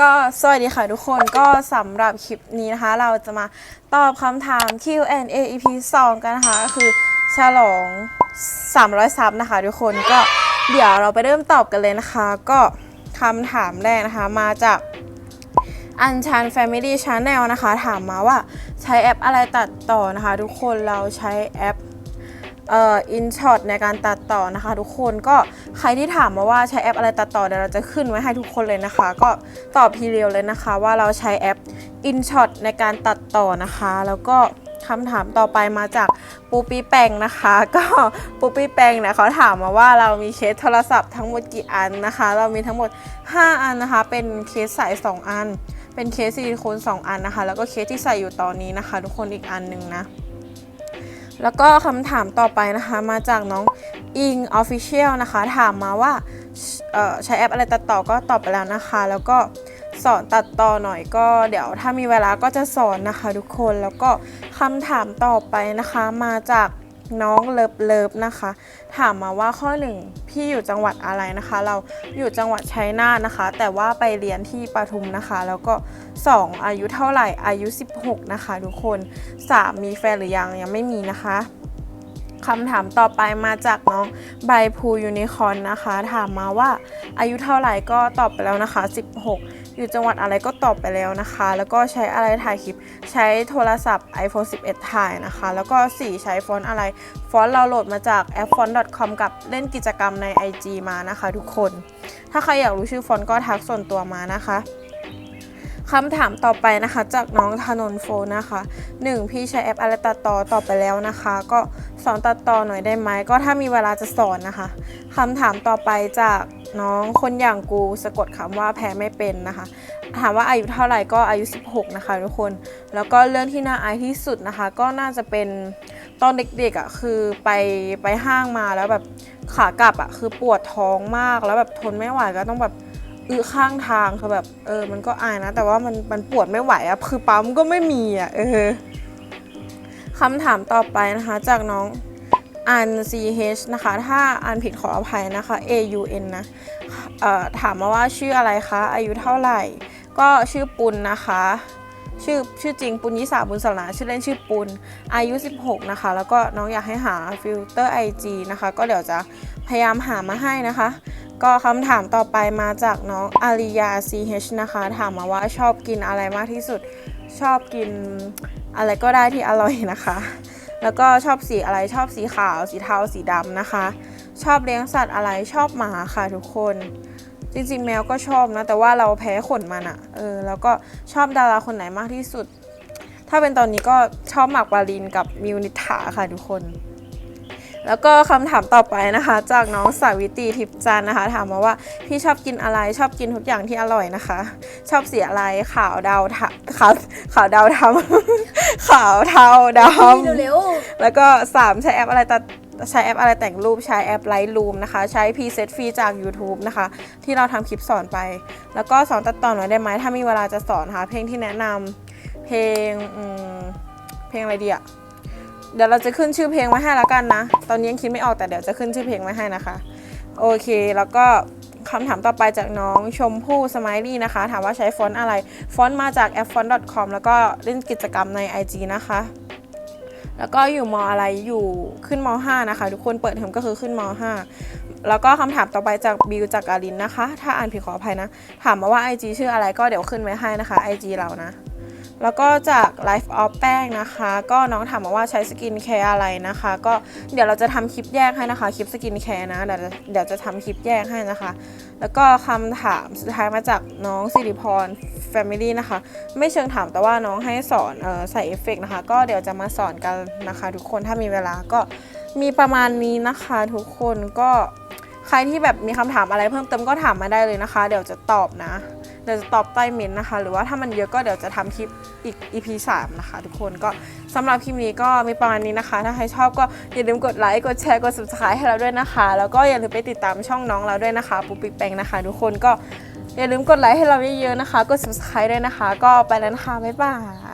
ก็สวัสดีค่ะทุกคนก็สำหรับคลิปนี้นะคะ เราจะมาตอบคำถาม Q&A EP 2 กันนะคะก็คือฉลอง 300ซับนะคะ ทุกคนก็เดี๋ยวเราไปเริ่มตอบกันเลยนะคะ ก็คำถามแรกนะคะมาจากอันชัน Family Channel นะคะ ถามมาว่าใช้แอปอะไรตัดต่อนะคะ ทุกคนเราใช้แอป เอ่ออินช็อตในการตัดต่อนะคะ ทุกคนก็ใครที่ถามมาว่าใช้แอปอะไรตัดต่อเดี๋ยวเราจะขึ้นไว้ให้ทุกคนเลยนะคะ ก็ตอบทีเดียวเลยนะคะ ว่าเราใช้แอป InShot ในการตัดต่อนะคะ แล้วก็คำถามต่อไปมาจากปูปี้แปงนะคะ ก็ปูปี้แปงเนี่ยเขาถามมาว่าเรามีเคสโทรศัพท์ทั้งหมดกี่อันนะคะ เรามีทั้งหมด 5 อันนะคะ เป็นเคสใส่2อัน เป็นเคสซิลิโคน2อันนะคะ แล้วก็เคสที่ใส่อยู่ตอนนี้นะคะ ทุกคนอีกอันหนึ่งนะ แล้วก็คำถามต่อไปนะคะ มาจากน้องอิง Official นะคะ ถามมาว่าใช้แอปอะไรตัดต่อก็ตอบไปแล้วนะคะ แล้วก็สอนตัดต่อหน่อยก็เดี๋ยวถ้ามีเวลาก็จะสอนนะคะทุกคนแล้วก็คำถามต่อไปนะคะมาจาก น้องเลิฟเลิฟนะคะ ถามมาว่าข้อหนึ่งพี่อยู่จังหวัดอะไรนะคะ เราอยู่จังหวัดชัยนาทนะคะ แต่ว่าไปเรียนที่ปทุมนะคะ แล้วก็ 2 อายุเท่าไหร่อายุ 16 นะคะ ทุกคน 3 มีแฟนหรือยังยังไม่มีนะคะ คำถามต่อไปมาจากน้องใบพูยูนิคอนนะคะ ถามมาว่าอายุเท่าไหร่ก็ตอบไปแล้วนะคะ 16 อยู่จังหวัดอะไรก็ตอบไปแล้วนะคะ แล้วก็ใช้อะไรถ่ายคลิป ใช้โทรศัพท์ iPhone 11 ถ่ายนะคะ แล้วก็ 4 ใช้ฟอนต์อะไร ฟอนต์เราโหลดมาจากแอป font.com กับเล่นกิจกรรมใน IG มานะคะ ทุกคน ถ้าใครอยากรู้ชื่อฟอนต์ก็ทักส่วนตัวมานะคะคำถามต่อไปนะคะจากน้องธนนโฟนะคะ 1. พี่ใช้แอปอะไรตัดต่อตอบไปแล้วนะคะ ก็ อนตัดต่อหน่อยได้ไหมก็ถ้ามีเวลาจะสอนนะคะคำถามต่อไปจากน้องคนอย่างกูสะกดคำว่าแพ้ไม่เป็นนะคะ ถามว่าอายุเท่าไหร่ก็อายุ 16 นะคะทุกคน แล้วก็เรื่องที่น่าอายที่สุดนะคะ ก็น่าจะเป็นตอนเด็กๆอะ่ะคือไปไปห้างมาแล้วแบบขากลับอะ่ะคือปวดท้องมากแล้วแบบทนไม่ไหวก็ต้องแบบอือข้างทางคือแบบเออมันก็อายนะ แต่ว่ามันมันปวดไม่ไหวอะคือปั๊มก็ไม่มีอะเออ คำถามต่อไปนะคะ จากน้องอัน ch นะคะ ถ้าอ่านผิดขออภัยนะคะ aun นะถามมาว่าชื่ออะไรคะ อายุเท่าไหร่ ก็ชื่อปุณนะคะชื่อชื่อจริงปุญยิสาบุญสนาชื่อเล่นชื่อปุณอายุ 16 นะคะ แล้วก็น้องอยากให้หาฟิลเตอร์ IG นะคะ ก็เดี๋ยวจะพยายามหามาให้นะคะ ก็คำถามต่อไปมาจากน้องอาริยา CH นะคะ ถามมาว่าชอบกินอะไรมากที่สุด ชอบกิน อะไรก็ได้ที่อร่อยนะคะ แล้วก็ชอบสีอะไรชอบสีขาว สีเทาสีดำนะคะ ชอบเลี้ยงสัตว์อะไรชอบหมาค่ะทุกคนจริงๆแมวก็ชอบนะ แต่ว่าเราแพ้ขนมันอะเออแล้วก็ชอบดาราคนไหนมากที่สุด ถ้าเป็นตอนนี้ก็ชอบหมากปาลินกับมิวนิธาค่ะทุกคน แล้วก็คำถามต่อไปนะคะ จากน้องสาวิตรีทิพย์จันทร์นะคะ ถามมาว่าพี่ชอบกินอะไรชอบกินทุกอย่างที่อร่อยนะคะ ชอบสีอะไรขาวดาวทะขาวขาวดาวทำขาวเทาดำเร็วแล้วก็3ใช้แอปอะไรตัดใช้แอปอะไรแต่งรูปใช้แอป Lightroom นะคะ ใช้ Preset ฟรีจาก YouTube นะคะ ที่เราทำคลิปสอนไป แล้วก็สอนตัดต่อหน่อยได้ไหมถ้ามีเวลาจะสอนค่ะ เพลงที่แนะนำเพลงอืมเพลงอะไรดีอะ เดี๋ยวเราจะขึ้นชื่อเพลงไว้ให้แล้วกันนะ ตอนนี้ยังคิดไม่ออกแต่เดี๋ยวจะขึ้นชื่อเพลงไว้ให้นะคะ โอเค แล้วก็คำถามต่อไปจากน้องชมพู่สไมลี่นะคะ ถามว่าใช้ฟอนต์อะไร ฟอนต์มาจากแอป font.com แล้วก็เล่นกิจกรรมใน IG นะคะ แล้วก็อยู่มอะไรอยู่ขึ้นม 5 นะคะ ทุกคนเปิดเทอมก็คือขึ้นม 5 แล้วก็คำถามต่อไปจากบิวจากการินนะคะ ถ้าอ่านผิดขออภัยนะ ถามมาว่า IG ชื่ออะไรก็เดี๋ยวขึ้นไว้ให้นะคะ IG เรานะ แล้วก็จาก Life of แป้งนะคะ ก็น้องถามมาว่าใช้สกินแคร์อะไรนะคะ ก็เดี๋ยวเราจะทำคลิปแยกให้นะคะ คลิปสกินแคร์นะเดี๋ยวเดี๋ยวจะทำคลิปแยกให้นะคะ แล้วก็คำถามสุดท้ายมาจากน้องสิริพร Family นะคะ ไม่เชิงถามแต่ว่าน้องให้สอนออใส่เอฟเฟกต์นะคะ ก็เดี๋ยวจะมาสอนกันนะคะ ทุกคนถ้ามีเวลาก็มีประมาณนี้นะคะ ทุกคนก็ใครที่แบบมีคำถามอะไรเพิ่มเติมก็ถามมาได้เลยนะคะ เดี๋ยวจะตอบนะ ดี๋ยวจะตอบใต้เมนต์นะคะ หรือว่าถ้ามันเยอะก็เดี๋ยวจะทำคลิปอีก EP 3 นะคะ ทุกคนก็สำหรับคลิปนี้ก็มีประมาณนี้นะคะ ถ้าใครชอบก็อย่าลืมกดไลค์กดแชร์กด subscribe ให้เราด้วยนะคะ แล้วก็อย่าลืมไปติดตามช่องน้องเราด้วยนะคะปุ๊บปิ๊กแปงนะคะ ทุกคนก็อย่าลืมกดไลค์ให้เราเยอะๆนะคะกด subscribe ด้วยนะคะ ก็ไปแล้วนะคะบ๊ายบาย